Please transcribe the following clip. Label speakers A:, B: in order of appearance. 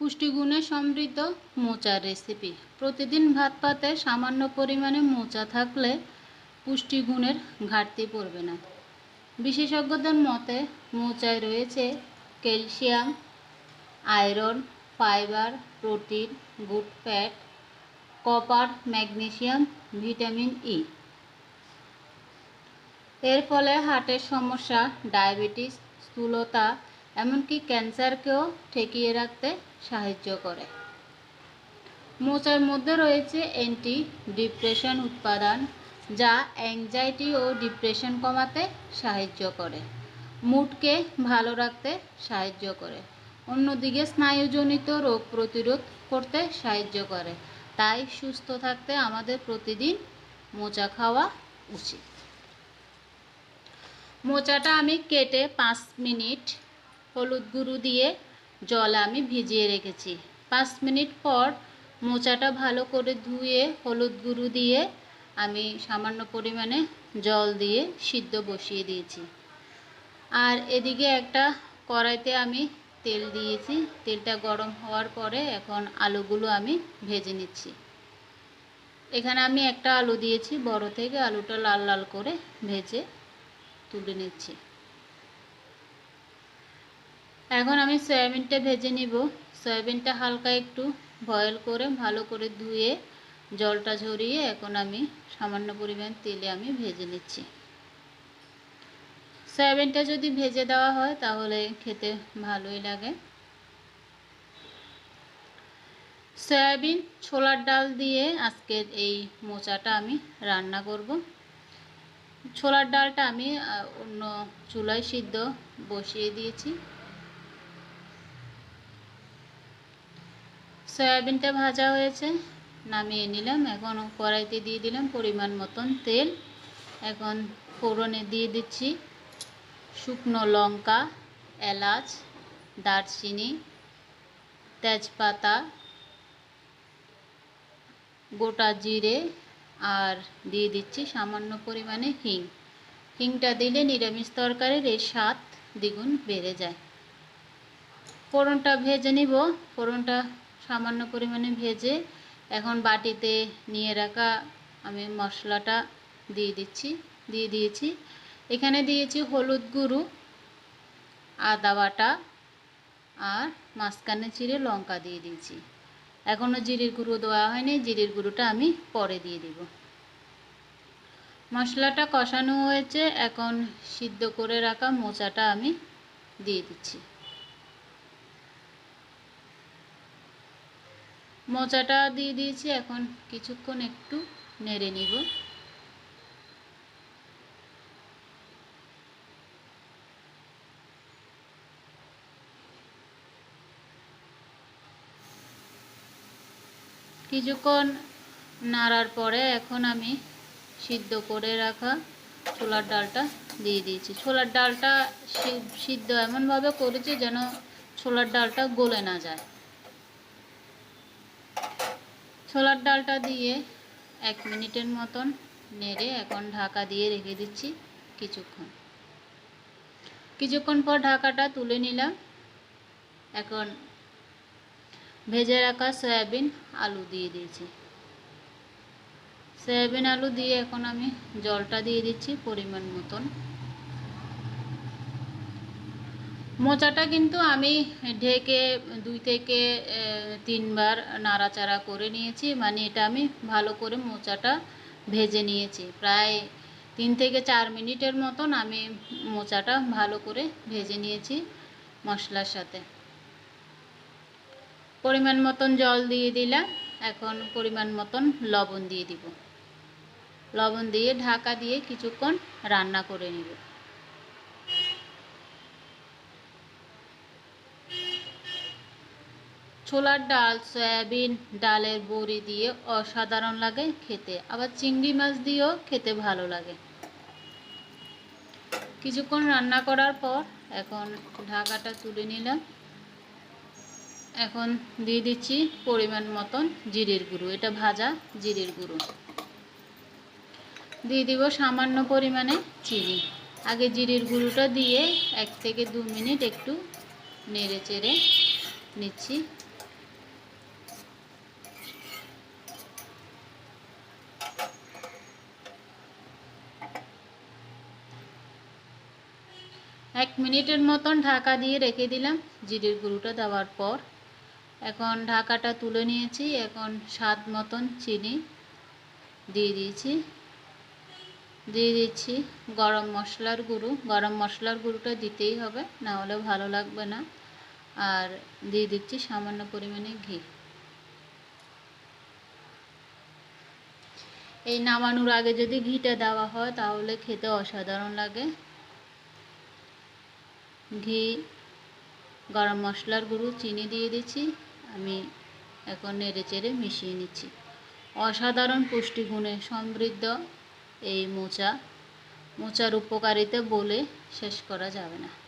A: পুষ্টিগুণে সমৃদ্ধ মোচার রেসিপি প্রতিদিন ভাত পাতে সামান্য পরিমাণে মোচা থাকলে পুষ্টিগুণের ঘাটতি পড়বে না। বিশেষজ্ঞদের মতে, মোচায় রয়েছে calcium, iron, fibre, protein, good fat, copper, magnesium, vitamin E. এর ফলে হার্টের সমস্যা, ডায়াবেটিস, স্থূলতা এমনকি ক্যান্সারকেও ঠেকিয়ে রাখতে সাহায্য করে। মোচার মধ্যে রয়েছে অ্যান্টি ডিপ্রেশন উৎপাদন যা অ্যাংজাইটি ও ডিপ্রেশন কমাতে সাহায্য করে, মুডকে ভালো রাখতে সাহায্য করে, অন্যদিকে স্নায়ুজনিত রোগ প্রতিরোধ করতে সাহায্য করে। তাই সুস্থ থাকতে আমাদের প্রতিদিন মোচা খাওয়া উচিত। মোচাটা আমি কেটে পাঁচ মিনিট হলুদ গুঁড়ো দিয়ে জল আমি ভিজিয়ে রেখেছি। পাঁচ মিনিট পর মোচাটা ভালো করে ধুয়ে হলুদ গুঁড়ো দিয়ে আমি সামান্য পরিমাণে জল দিয়ে সিদ্ধ বসিয়ে দিয়েছি। আর এদিকে একটা কড়াইতে আমি তেল দিয়েছি। তেলটা গরম হওয়ার পরে এখন আলুগুলো আমি ভেজে নিচ্ছি। এখানে আমি একটা আলু দিয়েছি। বড় থেকে আলুটা লাল লাল করে ভেজে তুলে নিচ্ছি। এখন আমি সয়াবিনটা ভেজে নিব। সয়াবিনটা হালকা একটু বয়েল করে, ভালো করে ধুয়ে, জলটা ঝরিয়ে এখন আমি সামান্য পরিমাণ তেলে আমি ভেজে নিচ্ছি। সয়াবিনটা যদি ভেজে দেওয়া হয় তাহলে খেতে ভালোই লাগে। সয়াবিন ছোলার ডাল দিয়ে আজকের এই মোচাটা আমি রান্না করব। ছোলার ডালটা আমি অন্য চুলায় সিদ্ধ বসিয়ে দিয়েছি। সয়াবিনটা ভাজা হয়েছে। নামিয়ে নিলাম। এখন কড়াইতে দিয়ে দিলাম পরিমাণ মতন তেল। এখন ফোড়নে দিয়ে দিচ্ছি শুকনো লঙ্কা, এলাচ, দারচিনি, তেজপাতা, গোটা জিরে আর দিয়ে দিচ্ছি সামান্য পরিমাণে হিং। হিংটা দিলে নিরামিষ তরকারির এই স্বাদ দ্বিগুণ বেড়ে যায়। ফোড়নটা ভেজে নিব। ফোড়নটা সামান্য পরিমাণে ভেজে এখন বাটিতে নিয়ে রাখা আমি মশলাটা দিয়ে দিচ্ছি, দিয়ে দিয়েছি। এখানে দিয়েছি হলুদ গুঁড়ো, আদা বাটা আর মাঝখানে চিড়ে লঙ্কা দিয়ে দিয়েছি। এখনও জিরির গুঁড়ো দেওয়া হয়নি, জিরির গুঁড়োটা আমি পরে দিয়ে দিব। মশলাটা কষানো হয়েছে, এখন সিদ্ধ করে রাখা মোচাটা আমি দিয়ে দিচ্ছি। মোচাটা দিয়ে দিয়েছি, এখন কিছুক্ষণ একটু নেড়ে নিব। কিছুক্ষণ নাড়ার পরে এখন আমি সিদ্ধ করে রাখা ছোলার ডালটা দিয়ে দিয়েছি। ছোলার ডালটা সিদ্ধ এমনভাবে করেছি যেন ছোলার ডালটা গলে না যায়। ছোলার ডালটা দিয়ে এক মিনিটের মতন নেড়ে এখন ঢাকা দিয়ে রেখে দিচ্ছি কিছুক্ষণ। কিছুক্ষণ পর ঢাকাটা তুলে নিলাম। এখন ভেজে রাখা সয়াবিন আলু দিয়ে দিয়েছি। সয়াবিন আলু দিয়ে এখন আমি জলটা দিয়ে দিচ্ছি পরিমাণ মতন। মোচাটা কিন্তু আমি ঢেকে দুই থেকে তিনবার নাড়াচাড়া করে নিয়েছি। মানে এটা আমি ভালো করে মোচাটা ভেজে নিয়েছি। প্রায় তিন থেকে চার মিনিটের মতন আমি মোচাটা ভালো করে ভেজে নিয়েছি মশলার সাথে। পরিমাণ মতন জল দিয়ে দিলাম। এখন পরিমাণ মতন লবণ দিয়ে দিব। লবণ দিয়ে ঢাকা দিয়ে কিছুক্ষণ রান্না করে নিব। ছোলার ডাল, সয়াবিন ডালের বড়ি দিয়ে অসাধারণ লাগে খেতে। আবার চিংড়ি মাছ দিয়েও খেতে ভালো লাগে। কিছুক্ষণ রান্না করার পর এখন ঢাকাটা তুলে নিলাম। এখন দিয়ে দিচ্ছি পরিমাণ মতন জিরের গুঁড়ো। এটা ভাজা জিরের গুঁড়ো। দিয়ে দিব সামান্য পরিমাণে চিনি। আগে জিরের গুঁড়োটা দিয়ে এক থেকে দু মিনিট একটু নেড়ে চেড়ে নিচ্ছি। এক মিনিটের মতন ঢাকা দিয়ে রেখে দিলাম, জিরের গুঁড়োটা দেওয়ার পর। এখন ঢাকাটা তুলে নিয়েছি, এখন স্বাদ মতন চিনি দিয়ে দিয়েছি। দিয়ে দিচ্ছি গরম মশলার গুঁড়ো। গরম মশলার গুঁড়োটা দিতেই হবে, না হলে ভালো লাগবে না। আর দিয়ে দিচ্ছি সামান্য পরিমাণে ঘি। এই নামানোর আগে যদি ঘিটা দেওয়া হয়, তাহলে খেতে অসাধারণ লাগে। ঘি, গরম মশলার গুঁড়ো, চিনি দিয়ে দিচ্ছি। আমি এখন নেড়ে চেড়ে মিশিয়ে নিচ্ছি। অসাধারণ পুষ্টিগুণে সমৃদ্ধ এই মোচা। মোচার উপকারিতা বলে শেষ করা যাবে না।